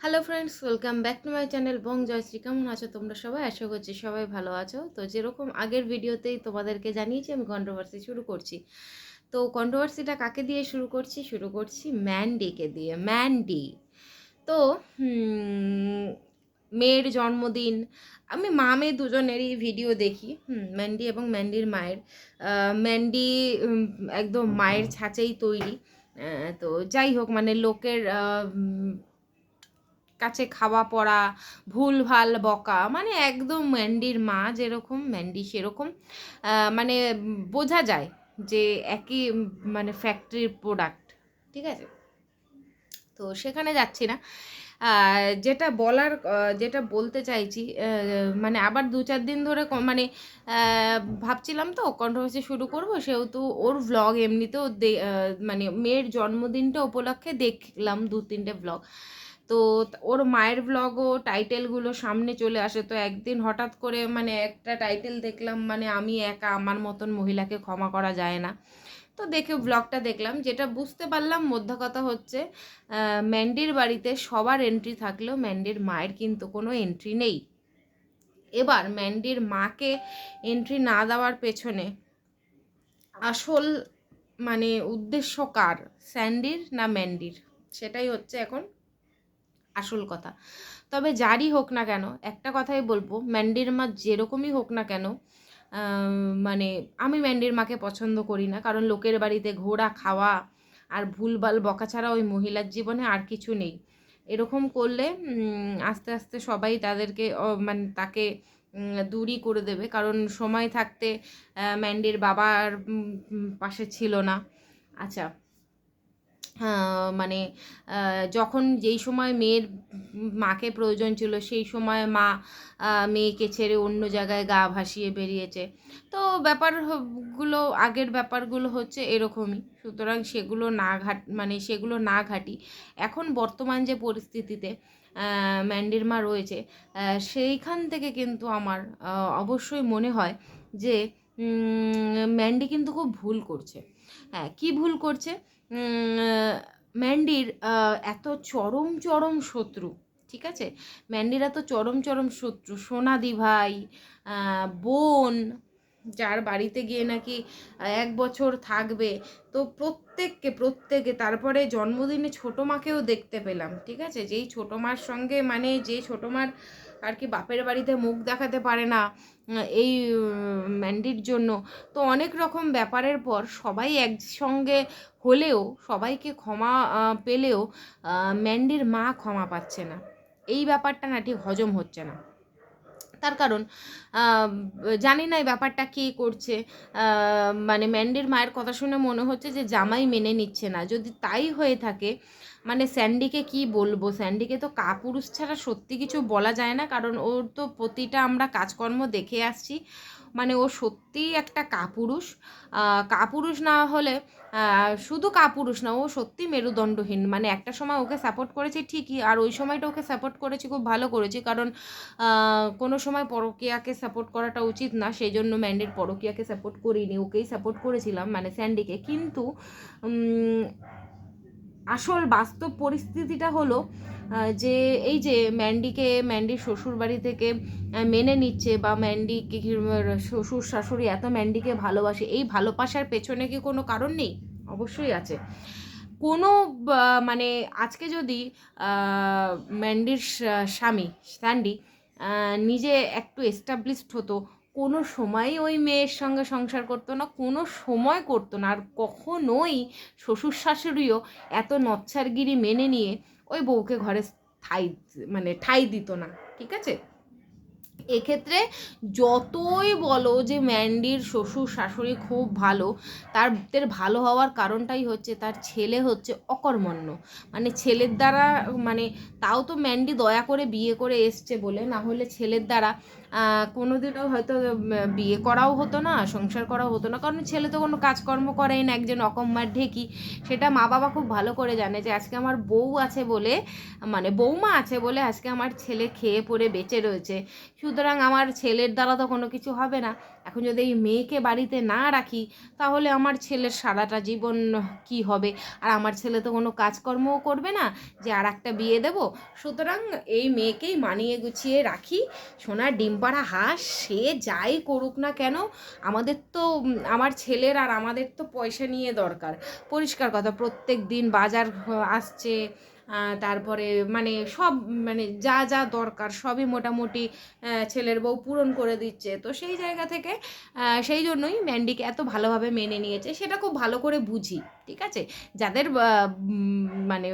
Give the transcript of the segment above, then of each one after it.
Hello friends welcome back to my channel Bong Joyshree কেমন আছো তোমরা সবাই? আশা করছি সবাই ভালো আছো। তো যেরকম আগের ভিডিওতেই তোমাদেরকে জানিয়েছি, আমি কন্ট্রোভার্সি শুরু করছি। তো কন্ট্রোভার্সিটা কাকে দিয়ে শুরু করছি? শুরু করছি ম্যান্ডিকে দিয়ে। ম্যান্ডি তো মেয়ের জন্মদিন। আমি মা মেয়ে দুজনেরই ভিডিও দেখি। ম্যান্ডি এবং ম্যান্ডির মায়ের। ম্যান্ডি একদম মায়ের ছাঁচেই তৈরি। তো যাই হোক মানে লোকের কাছে খাওয়া পড়া ভুল ভালো বকা মানে একদম ম্যান্ডির মা যেরকম, ম্যান্ডি সেরকম মানে বোঝা যায় যে একই মানে ফ্যাক্টরির প্রোডাক্ট ঠিক আছে? তো সেখানে যাচ্ছি না। যেটা বলার যেটা বলতে চাইছি মানে আবার দু চার দিন ধরে মানে ভাবছিলাম তো কন্ট্রোভার্সি শুরু করব, সেহেতু ওর ভ্লগ এমনিতেও মানে মেয়ের জন্মদিনটা উপলক্ষে দেখলাম দু তিনটে ভ্লগ তো ওর মায়ের ভ্লগও টাইটেলগুলো সামনে চলে আসে। তো একদিন হঠাৎ করে মানে একটা টাইটেল দেখলাম মানে আমি একা, আমার মতন মহিলাকে ক্ষমা করা যায় না। তো দেখে ব্লগটা দেখলাম, যেটা বুঝতে পারলাম মধ্য কথা হচ্ছে ম্যান্ডির বাড়িতে সবার এন্ট্রি থাকলেও ম্যান্ডির মায়ের কিন্তু কোনো এন্ট্রি নেই। এবার ম্যান্ডির মাকে এন্ট্রি না দেওয়ার পেছনে আসল মানে উদ্দেশ্য কার? স্যান্ডির না ম্যান্ডির সেটাই হচ্ছে এখন আসল কথা। তবে যারই হোক না কেন, একটা কথাই বলব, ম্যান্ডির মা যেরকমই হোক না কেন মানে আমি ম্যান্ডির মাকে পছন্দ করি না, কারণ লোকের বাড়িতে ঘোরা খাওয়া আর ভুলভাল বকা ছাড়া ওই মহিলার জীবনে আর কিছু নেই। এরকম করলে আস্তে আস্তে সবাই তাদেরকে মানে তাকে দূরই করে দেবে, কারণ সময় থাকতে ম্যান্ডির বাবার পাশে ছিল না। আচ্ছা মানে যখন যেই সময় মেয়ের মাকে প্রয়োজন ছিল, সেই সময় মা মেয়েকে ছেড়ে অন্য জায়গায় গা ভাসিয়ে বেরিয়েছে। তো ব্যাপারগুলো, আগের ব্যাপারগুলো হচ্ছে এরকমই। সুতরাং সেগুলো না ঘাট মানে সেগুলো না ঘাটি। এখন বর্তমান যে পরিস্থিতিতে ম্যান্ডির মা রয়েছে সেইখান থেকে কিন্তু আমার অবশ্যই মনে হয় যে ম্যান্ডি কিন্তু খুব ভুল করছে। হ্যাঁ কী ভুল করছে? ম্যান্ডির এত চরম চরম শত্রু, ঠিক আছে? ম্যান্ডির এত চরম চরম শত্রু, সোনাদি ভাই বোন, যার বাড়িতে গিয়ে নাকি এক বছর থাকবে, তো প্রত্যেককে, প্রত্যেকে, তারপরে জন্মদিনে ছোটো মাকেও দেখতে পেলাম, ঠিক আছে? যেই ছোটো মার সঙ্গে মানে যে ছোটো মার আর কি বাপের বাড়িতে মুখ দেখাতে পারে না এই ম্যান্ডির জন্য। তো অনেক রকম ব্যাপারের পর সবাই একসঙ্গে হলেও, সবাইকে ক্ষমা পেলেও ম্যান্ডির মা ক্ষমা পাচ্ছে না। এই ব্যাপারটা না ঠিক হজম হচ্ছে না। তার কারণ জানি না এই ব্যাপারটা কে করছে। মানে ম্যান্ডির মায়ের কথা শুনে মনে হচ্ছে যে জামাই মেনে নিচ্ছে না। যদি তাই হয়ে থাকে মানে স্যান্ডিকে কি বলব? স্যান্ডিকে তো কাপুরুষ ছাড়া সত্যি কিছু বলা যায় না, কারণ ওর তো প্রতিটা আমরা কাজকর্ম দেখে আসছি। মানে ও সত্যিই একটা কাপুরুষ। কাপুরুষ না হলে শুধু কাপুরুষ না, ও সত্যি মেরুদণ্ডহীন। মানে একটা সময় ওকে সাপোর্ট করেছি ঠিকই, আর ওই সময়টা ওকে সাপোর্ট করেছি খুব ভালো করেছি। কারণ কোনো সময় পরকীয়াকে সাপোর্ট করাটা উচিত না সেই জন্য ম্যান্ডির পরকীয়াকে সাপোর্ট করিনি। ওকেই সাপোর্ট করেছিলাম মানে স্যান্ডিকে কিন্তু আসল বাস্তব পরিস্থিতিটা হলো যে এই যে ম্যান্ডিকে ম্যান্ডির শ্বশুর বাড়ি থেকে মেনে নিচ্ছে বা ম্যান্ডিকে শ্বশুর শাশুড়ি এত ম্যান্ডিকে ভালোবাসে, এই ভালোবাসার পেছনে কি কোনো কারণ নেই? অবশ্যই আছে। কোনো মানে আজকে যদি ম্যান্ডির স্বামী, স্যান্ডি নিজে একটু এস্টাবলিশড হতো কোনো সময় ওই মেয়ের সঙ্গে সংসার করতো না, কোনো সময় করতো না। আর কখনোই শ্বশুর শাশুড়িও এত নচ্ছারগিরি মেনে নিয়ে ওই বউকে ঘরে ঠাই মানে ঠাই দিত না, ঠিক আছে? এক্ষেত্রে যতই বলো যে ম্যান্ডির শ্বশুর শাশুড়ি খুব ভালো তাদের ভালো হওয়ার কারণটাই হচ্ছে তার ছেলে হচ্ছে অকর্মণ্য। মানে ছেলের দ্বারা মানে তাও তো ম্যান্ডি দয়া করে বিয়ে করে এসছে বলে, না হলে ছেলের দ্বারা কোনোদিনও হয়তো বিয়ে করাও হতো না, সংসার করাও হতো না। কারণ ছেলে তো কোনো কাজকর্ম করেই না, একজন অকম্মার ঢেকি। সেটা মা বাবা খুব ভালো করে জানে যে, আজকে আমার বউ আছে বলে মানে বৌমা আছে বলে আজকে আমার ছেলে খেয়ে পরে বেঁচে রয়েছে। সুতরাং আমার ছেলের দ্বারা তো কোনো কিছু হবে না। এখন যদি এই মেয়েকে বাড়িতে না রাখি, তাহলে আমার ছেলের সারাটা জীবন কি হবে? আর আমার ছেলে তো কোনো কাজকর্মও করবে না, যে আর একটা বিয়ে দেবো। সুতরাং এই মেয়েকেই মানিয়ে গুছিয়ে রাখি। সোনার ডিম পাড়া হাঁস, সে যাই করুক না কেন, আমাদের তো, আমার ছেলের আর আমাদের তো পয়সা নিয়ে দরকার। পরিষ্কার কথা, প্রত্যেক দিন বাজার আসছে তারপরে মানে সব মানে যা যা দরকার সবই মোটামুটি ছেলের বউ পূরণ করে দিচ্ছে। তো সেই জায়গা থেকে সেই জন্যই ম্যান্ডিকে এত ভালোভাবে মেনে নিয়েছে। সেটা খুব ভালো করে বুঝি, ঠিক আছে? যাদের মানে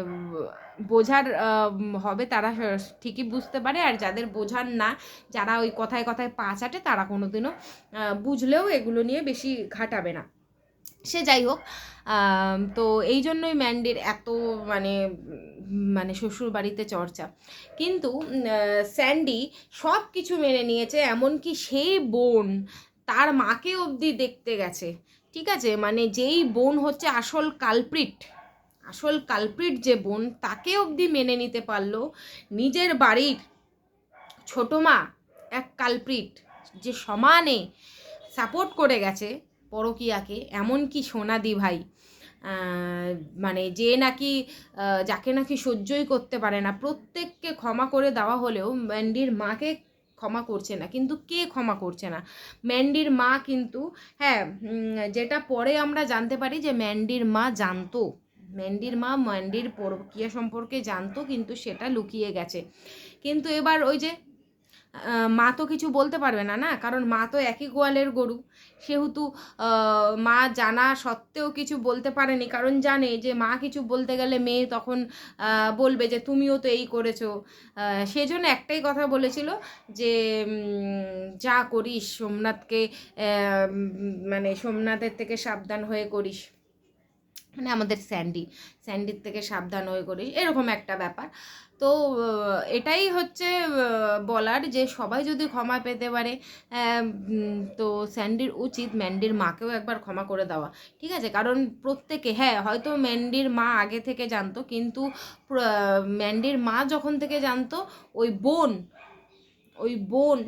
বোঝার হবে তারা ঠিকই বুঝতে পারে। আর যাদের বোঝার না, যারা ওই কথায় কথায় পা চাটে, তারা কোনোদিনও বুঝলেও এগুলো নিয়ে বেশি ঘাটাবে না। সে যাই হোক তো এই জন্যই ম্যান্ডির এত মানে মানে শ্বশুর বাড়িতে চর্চা। কিন্তু স্যান্ডি সব কিছু মেনে নিয়েছে, এমনকি সেই বোন তার মাকে অবধি দেখতে গেছে। ঠিক আছে? মানে যেই বোন হচ্ছে আসল কালপ্রিট আসল কালপ্রিট যে বোন, তাকে অবধি মেনে নিতে পারল নিজের বাড়ির ছোট মা, এক কালপ্রিট, যে সমানে সাপোর্ট করে গেছে। পরকিয়াকে এমনকি সোনাদি ভাই? মানে যে নাকি যাকে নাকি সহ্যই করতে পারে না। প্রত্যেককে ক্ষমা করে দেওয়া হলেও ম্যান্ডির মাকে ক্ষমা করছে না। কিন্তু কে ক্ষমা করছে না? ম্যান্ডির মা কিন্তু হ্যাঁ যেটা পরে আমরা জানতে পারি যে ম্যান্ডির মা জানতো। ম্যান্ডির মা ম্যান্ডির পরকিয়া সম্পর্কে জানতো, কিন্তু সেটা লুকিয়ে গেছে। কিন্তু এবার ওই যে মা তো কিছু বলতে পারবে না না? কারণ মা তো একই গোয়ালের গরু। সেহেতু মা জানা সত্ত্বেও কিছু বলতে পারেনি। কারণ জানে যে মা কিছু বলতে গেলে মেয়ে তখন বলবে যে তুমিও তো এই করেছ। সেজন্য একটাই কথা বলেছিল যে যা করিস সোমনাথকে মানে সোমনাথের থেকে সাবধান হয়ে করিস। মানে আমাদের স্যান্ডি। স্যান্ডির থেকে সাবধান হয়ে করিস, এরকম একটা ব্যাপার। তো এটাই হচ্ছে বলার যে সবাই যদি ক্ষমা পেতে পারে তো স্যান্ডির উচিত ম্যান্ডির মাকেও একবার ক্ষমা করে দেওয়া, ঠিক আছে? কারণ প্রত্যেকে হ্যাঁ হয়তো ম্যান্ডির মা আগে থেকে জানতো, কিন্তু ম্যান্ডির মা যখন থেকে জানতো, ওই বোন ওই বোন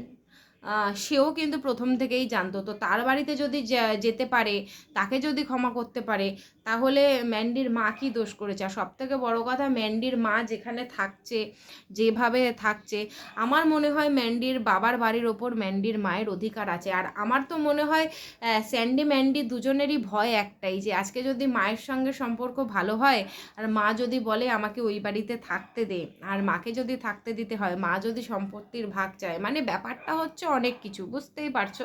সেও কিন্তু প্রথম থেকেই জানতো। তো তার বাড়িতে যদি যেতে পারে, তাকে যদি ক্ষমা করতে পারে, তাহলে ম্যান্ডির মা কি দোষ করেছে? আর সব থেকে বড়ো কথা, ম্যান্ডির মা যেখানে থাকছে, যেভাবে থাকছে, আমার মনে হয় ম্যান্ডির বাবার বাড়ির ওপর ম্যান্ডির মায়ের অধিকার আছে। আর আমার তো মনে হয় স্যান্ডি, ম্যান্ডি দুজনেরই ভয় একটাই যে, আজকে যদি মায়ের সঙ্গে সম্পর্ক ভালো হয়, আর মা যদি বলে আমাকে ওই বাড়িতে থাকতে দে, আর মাকে যদি থাকতে দিতে হয়, মা যদি সম্পত্তির ভাগ চায় মানে ব্যাপারটা হচ্ছে অনেক কিছু বুঝতেই পারছ।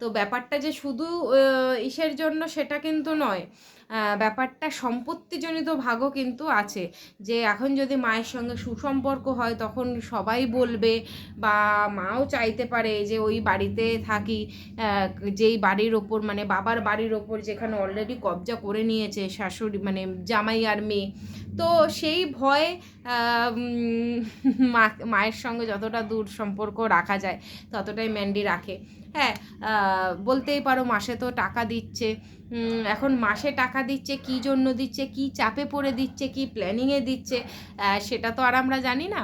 তো ব্যাপারটা যে শুধু ইসের জন্য সেটা কিন্তু নয়। ব্যাপারটা সম্পত্তিজনিত ভাগও কিন্তু আছে। যে এখন যদি মায়ের সঙ্গে সুসম্পর্ক হয়, তখন সবাই বলবে বা মাও চাইতে পারে যে ওই বাড়িতে থাকি। যেই বাড়ির ওপর মানে বাবার বাড়ির ওপর যেখানে অলরেডি কবজা করে নিয়েছে শাশুড়ি মানে জামাই আর মেয়ে। তো সেই ভয়ে মা, মায়ের সঙ্গে যতটা দূর সম্পর্ক রাখা যায়, ততটাই ম্যান্ডি রাখে। হ্যাঁ বলতেই পারো মাসে তো টাকা দিচ্ছে। এখন মাসে টাকা দিচ্ছে, কি জন্য দিচ্ছে, কি চাপে পড়ে দিচ্ছে, কি প্ল্যানিংয়ে দিচ্ছে সেটা তো আর আমরা জানি না।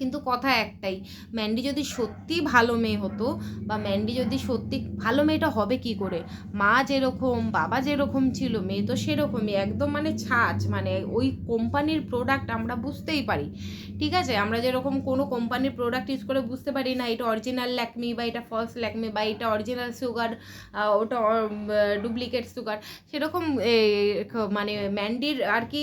কিন্তু কথা একটাই, ম্যান্ডি যদি সত্যি ভালো মেয়ে হতো বা ম্যান্ডি যদি সত্যি ভালো মেয়েটা হবে কি করে? মা যেরকম, বাবা যেরকম ছিল, মেয়ে তো সেরকমই, একদম মানে ছাঁচ মানে ওই কোম্পানির প্রোডাক্ট আমরা বুঝতেই পারি। ঠিক আছে? আমরা যেরকম কোনো কোম্পানির প্রোডাক্ট ইউজ করে বুঝতে পারি না, এটা অরিজিনাল ল্যাকমি বা এটা ফলস ল্যাকমি বা এটা অরিজিনাল সুগার ওটা ডুপ্লিকেট সুগার সেরকম মানে ম্যান্ডির আর কি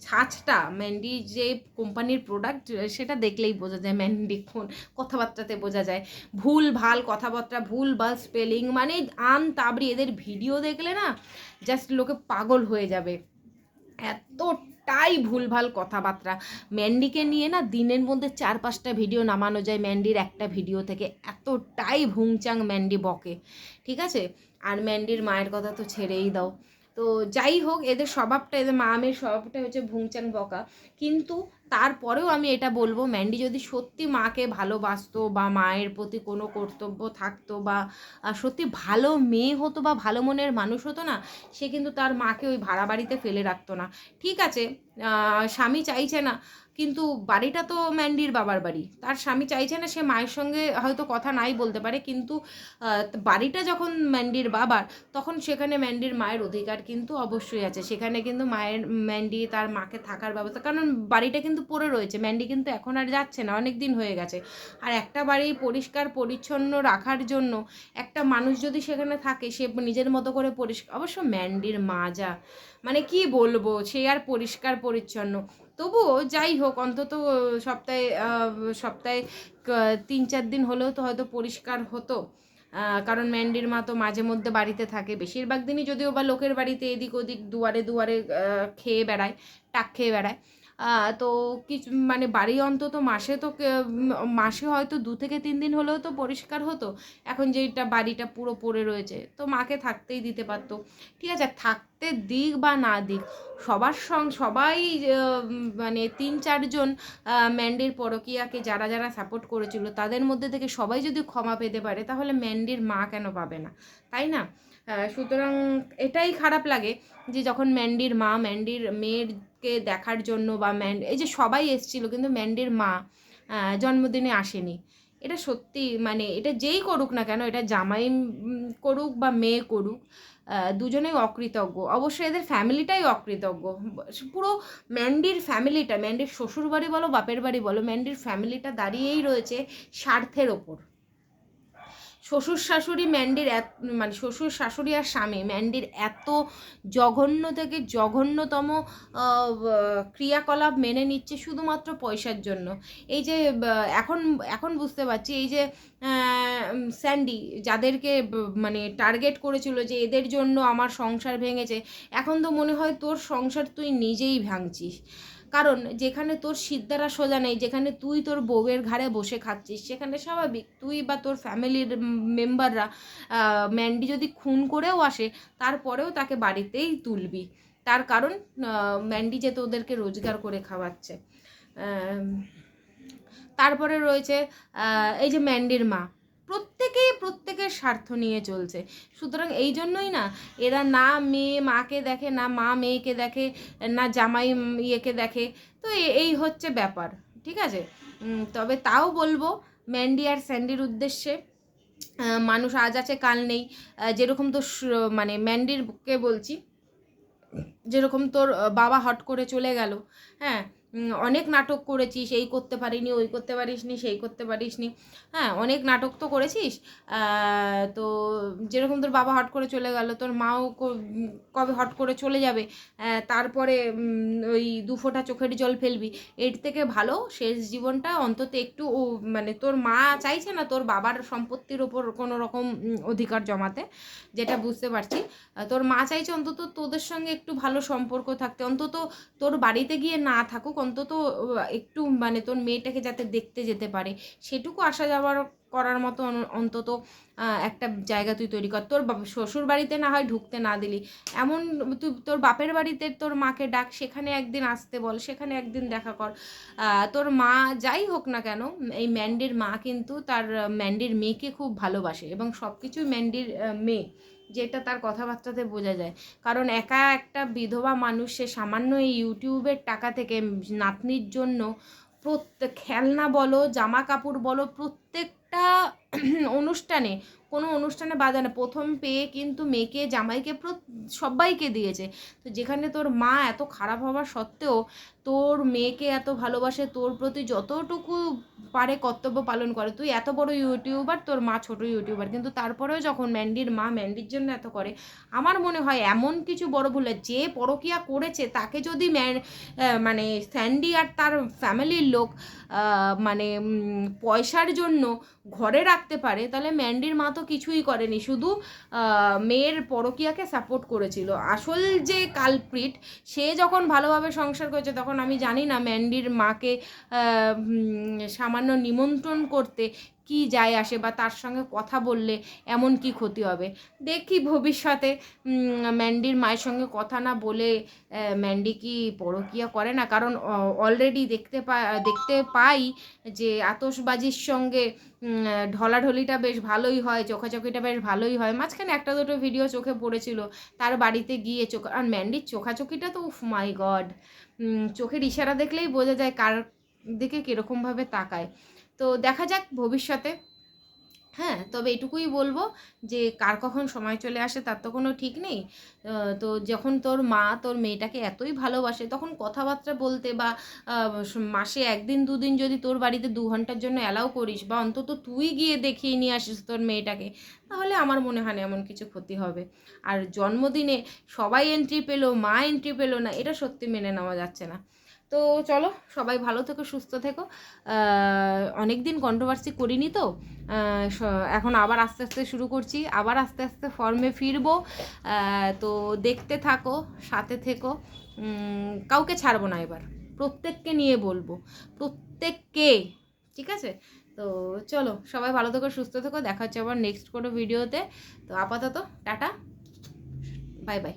ছাঁচটা ম্যান্ডি যে কোম্পানির প্রোডাক্ট সেটা দেখলেই বোঝা যায় ম্যান্ডি কোন কথাবার্তাতে বোঝা যায়। ভুল, ভালো কথাবার্তা, ভুল, ভালো স্পেলিং মানে আন তাবড়ি এদের ভিডিও দেখলে না জাস্ট লোকে পাগল হয়ে যাবে। এত এতটাই ভুলভাল কথাবার্তা। ম্যান্ডিকে নিয়ে না দিনের মধ্যে চার, পাঁচটা ভিডিও নামানো যায় ম্যান্ডির একটা ভিডিও থেকে। এতটাই ভুংচাং ম্যান্ডি বকে। ঠিক আছে? আর ম্যান্ডির মায়ের কথা তো ছেড়েই দাও। তো যাই হোক, এদের স্বভাবটা, এদের মা মেয়ের স্বভাবটা হচ্ছে ভুংচাং বকা। কিন্তু তারপরেও আমি এটা বলব, ম্যান্ডি যদি সত্যি মাকে ভালোবাসতো বা মায়ের প্রতি কোনো কর্তব্য থাকতো বা সত্যি ভালো মেয়ে হতো বা ভালো মনের মানুষ হতো না, সে কিন্তু তার মাকে ওই ভাড়া বাড়িতে ফেলে রাখতো না। ঠিক আছে স্বামী চাইছে না কিন্তু বাড়িটা তো ম্যান্ডির বাবার বাড়ি। তার স্বামী চাইছে না সে মায়ের সঙ্গে হয়তো কথা নাই বলতে পারে, কিন্তু বাড়িটা যখন ম্যান্ডির বাবার, তখন সেখানে ম্যান্ডির মায়ের অধিকার কিন্তু অবশ্যই আছে। সেখানে কিন্তু মায়ের, ম্যান্ডি তার মাকে থাকার ব্যবস্থা, কারণ বাড়িটা কিন্তু পড়ে রয়েছে। ম্যান্ডি কিন্তু এখন আর যাচ্ছে না অনেক দিন হয়ে গেছে। আর একটা বাড়ি পরিষ্কার, পরিচ্ছন্ন রাখার জন্য একটা মানুষ যদি সেখানে থাকে, সে নিজের মতো করে পরিষ্কার, অবশ্য ম্যান্ডির মা যা মানে কি বলব, সে আর পরিষ্কার, পরিচ্ছন্ন। তবুও যাই হোক, অন্তত সপ্তাহে সপ্তাহে তিন চার দিন হলেও তো হয়তো পরিষ্কার হতো। কারণ ম্যান্ডির মা তো মাঝে মধ্যে বাড়িতে থাকে। বেশিরভাগ দিনই যদিও বা লোকের বাড়িতে এদিক ওদিক দুয়ারে দুয়ারে খেয়ে বেড়ায়, টাক খেয়ে বেড়ায়। তো কিছু মানে বাড়ি অন্তত মাসে তো মাসে হয়তো দু থেকে তিন দিন হলেও তো পরিষ্কার হতো। এখন যেটা বাড়িটা পুরো পড়ে রয়েছে, তো মাকে থাকতেই দিতে পারতো। ঠিক আছে, থাকতে দিক বা না দিক, সবার সং, সবাই মানে তিন চারজন ম্যান্ডির পরকিয়াকে যারা যারা সাপোর্ট করেছিল, তাদের মধ্যে থেকে সবাই যদি ক্ষমা পেতে পারে, তাহলে ম্যান্ডির মা কেন পাবে না? তাই না? সুতরাং এটাই খারাপ লাগে যে যখন ম্যান্ডির মা, ম্যান্ডির মেয়েরকে দেখার জন্য বা ম্যান্ড, এই যে সবাই এসছিল, কিন্তু ম্যান্ডির মা জন্মদিনে আসেনি। এটা সত্যি মানে এটা যেই করুক না কেন, এটা জামাই করুক বা মেয়ে করুক দুজনেই অকৃতজ্ঞ। অবশ্যই এদের ফ্যামিলিটাই অকৃতজ্ঞ। পুরো ম্যান্ডির ফ্যামিলিটা, ম্যান্ডির শ্বশুর বাড়ি বলো, বাপের বাড়ি বলো, ম্যান্ডির ফ্যামিলিটা দাঁড়িয়েই রয়েছে স্বার্থের ওপর। শ্বশুর শাশুড়ি ম্যান্ডির এত মানে শ্বশুর শাশুড়ি আর স্বামী ম্যান্ডির এত জঘন্য থেকে জঘন্যতম ক্রিয়াকলাপ মেনে নিচ্ছে শুধুমাত্র পয়সার জন্য। এই যে এখন এখন বুঝতে পারছি এই যে স্যান্ডি যাদেরকে মানে টার্গেট করেছিল যে এদের জন্য আমার সংসার ভেঙেছে, এখন তো মনে হয় তোর সংসার তুই নিজেই ভাঙছিস। কারণ যেখানে তোর সিদ্ধারা সোজা নেই, যেখানে তুই তোর বউয়ের ঘাড়ে বসে খাচ্ছিস, সেখানে স্বাভাবিক তুই বা তোর ফ্যামিলির মেম্বাররা ম্যান্ডি যদি খুন করেও আসে, তারপরেও তাকে বাড়িতেই তুলবি। তার কারণ ম্যান্ডি যে তোদেরকে রোজগার করে খাওয়াচ্ছে। তারপরে রয়েছে এই যে ম্যান্ডির মা। প্রত্যেকেই প্রত্যেকের স্বার্থ নিয়ে চলছে। সুতরাং এই জন্যই না, এরা না মেয়ে মাকে দেখে, না মা মেয়েকে দেখে, না জামাই ইয়েকে দেখে। তো এই হচ্ছে ব্যাপার, ঠিক আছে? তবে তাও বলব ম্যান্ডি আর স্যান্ডির উদ্দেশ্যে মানুষ আজ আছে, কাল নেই। যেরকম তো মানে ম্যান্ডিরকে বলছি, যেরকম তোর বাবা হট করে চলে গেল হ্যাঁ? অনেক নাটক করেছিস এই করতে পারিনি, ওই করতে পারিসনি, সেই করতে পারিসনি। হ্যাঁ অনেক নাটক তো করেছিস। তো যেরকম তোর বাবা হট করে চলে গেল, তোর মাও কবে হট করে চলে যাবে তারপরে ওই দু ফোঁটা চোখের জল ফেলবি। এর থেকে ভালো, শেষ জীবনটা অন্তত একটু মানে তোর মা চাইছে না তোর বাবার সম্পত্তির ওপর কোনো রকম অধিকার জমাতে, যেটা বুঝতে পারছি। তোর মা চাইছে অন্তত তোদের সঙ্গে একটু ভালো সম্পর্ক থাকতে, অন্তত তোর বাড়িতে গিয়ে না থাকুক অন্তত একটু মানে তোর মেয়েটাকে যাতে দেখতে যেতে পারে। সেটুকু আসা যাওয়ার করার মতো অন্তত একটা জায়গা তুই তৈরি কর। তোর শ্বশুর বাড়িতে না হয় ঢুকতে না দিলি। এমন তুই, তোর বাপের বাড়িতে তোর মাকে ডাক, সেখানে একদিন আসতে বল, সেখানে একদিন দেখা কর। তোর মা যাই হোক না কেন, এই ম্যান্ডির মা কিন্তু তার, ম্যান্ডির মেয়েকে খুব ভালোবাসে এবং সব কিছুই ম্যান্ডির মেয়ে। যেটা তার কথাবার্তাতে বোঝা যায়। কারণ একা একটা বিধবা মানুষ সে সামান্য এই ইউটিউবের টাকা থেকে নাতনির জন্য প্রত্যেক খেলনা বলো জামা কাপড় বলো, প্রত্যেকটা অনুষ্ঠানে কোনো অনুষ্ঠানে বাধা না প্রথম পেয়ে কিন্তু মেয়েকে, জামাইকে সবাইকে দিয়েছে। তো যেখানে তোর মা এত খারাপ হওয়ার সত্ত্বেও তোর মেয়েকে এত ভালোবাসে, তোর প্রতি যতটুকু পারে কর্তব্য পালন করে। তুই এত বড় ইউটিউবার, তোর মা ছোট ইউটিউবার। কিন্তু তারপরেও যখন ম্যান্ডির মা ম্যান্ডির জন্য এত করে, আমার মনে হয় এমন কিছু বড় ভুল যে পরকিয়া করেছে, তাকে যদি মানে স্যান্ডি আর তার ফ্যামিলির লোক মানে পয়সার জন্য ঘরে রাখতে পারে, তাহলে ম্যান্ডির মা তো কিছুই করেনি। শুধু মেয়ের পরকিয়াকে সাপোর্ট করেছিল। আসল যে কালপ্রিট সে যখন ভালোভাবে সংসার করেছে, তখন আমি জানি না ম্যান্ডির মাকে সামান্য নিমন্ত্রণ করতে কি যায় আসে বা তার সঙ্গে কথা বললে এমন কি ক্ষতি হবে? দেখি ভবিষ্যতে ম্যান্ডির মায়ের সঙ্গে কথা না বলে ম্যান্ডি কি পরকিয়া করে না? কারণ অলরেডি দেখতে পা, দেখতে পাই যে আতসবাজির সঙ্গে ঢলাঢলিটা বেশ ভালোই হয়, চোখাচোখিটা বেশ ভালোই হয়। মাঝখানে একটা দুটো ভিডিও চোখে পড়েছিল, তার বাড়িতে গিয়ে চোখ, আর ম্যান্ডির চোখাচোখিটা তো উফ মাই গড চোখের ইশারা দেখলেই বোঝা যায় কার দিকে কীরকমভাবে তাকায়। তো দেখা যাক ভবিষ্যতে। হ্যাঁ তবে এটুকুই বলব যে কার কখন সময় চলে আসে তার তো কোনো ঠিক নেই। তো যখন তোর মা তোর মেয়েটাকে এতই ভালোবাসে, তখন কথাবার্তা বলতে বা মাসে একদিন, দুদিন যদি তোর বাড়িতে দু ঘণ্টার জন্য অ্যালাউ করিস বা অন্তত তুই গিয়ে দেখিয়ে নিয়ে আসিস তোর মেয়েটাকে, তাহলে আমার মনে হয় না এমন কিছু ক্ষতি হবে। আর জন্মদিনে সবাই এন্ট্রি পেল, মা এন্ট্রি পেল না, এটা সত্যি মেনে নেওয়া যাচ্ছে না। তো চলো, সবাই ভালো থেকো, সুস্থ থেকো। অনেক দিন কন্ট্রোভার্সি করিনি তো। এখন আবার আস্তে আস্তে শুরু করছি। আবার আস্তে আস্তে ফর্মে ফিরবো। তো দেখতে থাকো, সাথে থেকো। কাউকে ছাড়বো না এবার। প্রত্যেককে নিয়ে বলব। প্রত্যেককে, ঠিক আছে? তো চলো, সবাই ভালো থেকো, সুস্থ থেকো। দেখা হচ্ছে আবার নেক্সট কোনো ভিডিওতে তো। আপাতত, টাটা। Bye bye